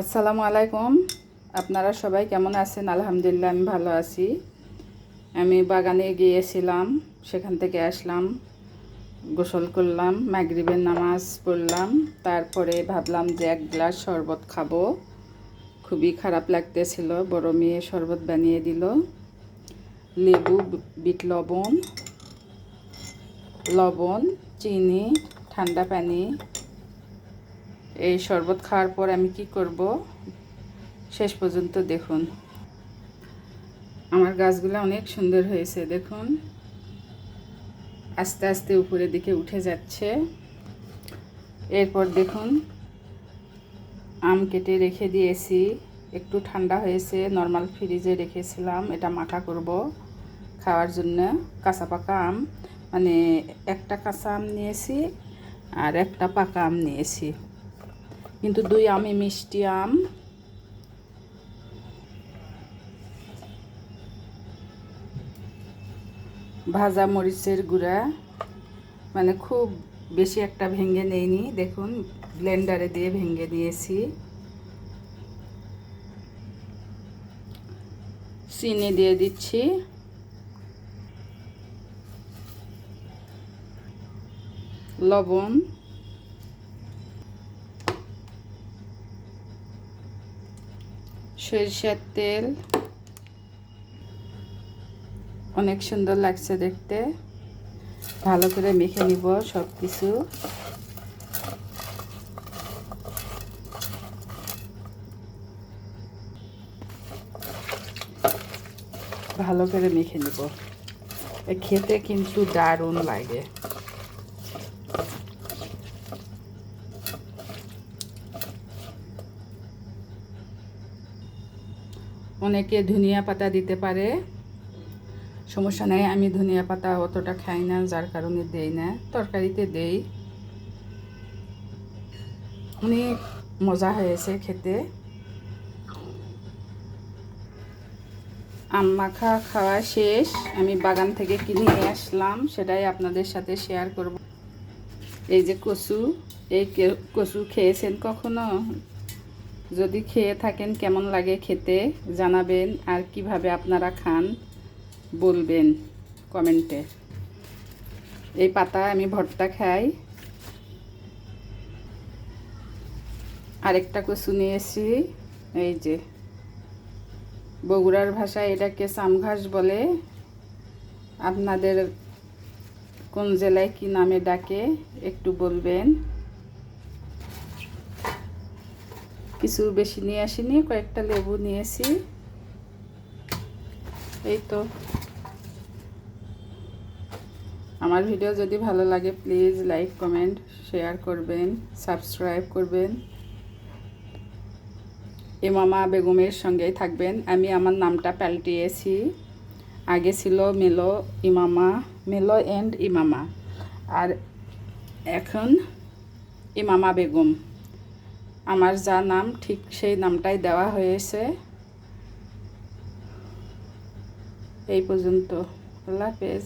আসসালামু আলাইকুম। আপনারা সবাই কেমন আছেন? আলহামদুলিল্লাহ, আমি ভালো আছি। আমি বাগানে গিয়েছিলাম, সেখান থেকে আসলাম, গোসল করলাম, মাগরিবের নামাজ পড়লাম, তারপরে ভাবলাম যে এক গ্লাস শরবত খাব। খুবই খারাপ লাগতেছিল, বড় মেয়ে শরবত বানিয়ে দিল। লেবু, বিট লবণ লবণ, চিনি, ঠান্ডা পানি এই শরবত খাওয়ার পর আমি কি করব? শেষ পর্যন্ত দেখুন। আমার গাছগুলো অনেক সুন্দর হয়েছে, দেখুন। আস্তে আস্তে উপরের দিকে উঠে যাচ্ছে। এরপর দেখুন, আম কেটে রেখে দিয়েছি। একটু ঠান্ডা হয়েছে নর্মাল ফ্রিজে রেখেছিলাম। এটা মাখা করব খাওয়ার জন্য। কাঁচা পাকা আম মানে একটা কাঁচা আম নিয়েছি আর একটা পাকা আম নিয়েছি। কিন্তু দুই আমি মিষ্টি আম। ভাজা মরিচের গুঁড়া। মানে খুব বেশি একটা ভেঙে নেইনি। দেখুন, ব্লেন্ডারে দিয়ে ভেঙে দিয়েছি। চিনি দিয়ে দিচ্ছি। লবণ। সরিষার তেল। অনেক সুন্দর লাগছে দেখতে। ভালো করে মেখে নিব সব কিছু ভালো করে মেখে নিব। খেতে কিন্তু দারুণ লাগে। অনেকে ধনিয়া পাতা দিতে পারে। সমস্যা নেই, আমি ধনিয়া পাতা অতটা খাই না, যার কারণে দেই না। তরকারিতে দেই। অনেক মজা হয়েছে খেতে। আম মাখা খাওয়া শেষ। আমি বাগান থেকে কিনে নিয়ে আসলাম, সেটাই আপনাদের সাথে শেয়ার করব। এই যে কচু, এই কচু খেয়েছেন কখনো? যদি খেয়ে থাকেন, কেমন লাগে খেতে জানাবেন আর কীভাবে আপনারা খান বলবেন কমেন্টে। এই পাতা আমি ভর্তা খাই। আরেকটা কচু নিয়েছি, এই যে। বগুড়ার ভাষায় এটাকে সামঘাস বলে। আপনাদের কোন জেলায় কি নামে ডাকে একটু বলবেন। কিছু বেশি নিয়ে আসিনি, কয়েকটা লেবু নিয়েছি। এই তো। আমার ভিডিও যদি ভালো লাগে, প্লিজ লাইক, কমেন্ট, শেয়ার করবেন, সাবস্ক্রাইব করবেন। ইমামা বেগমের সঙ্গেই থাকবেন। আমি আমার নামটা পাল্টিয়েছি। আগে ছিল মেলো ইমামা মেলো অ্যান্ড ইমামা আর এখন ইমামা বেগম। আমার যা নাম ঠিক সেই নামটাই দেওয়া হয়েছে। এই পর্যন্ত। আল্লাহ হাফেজ।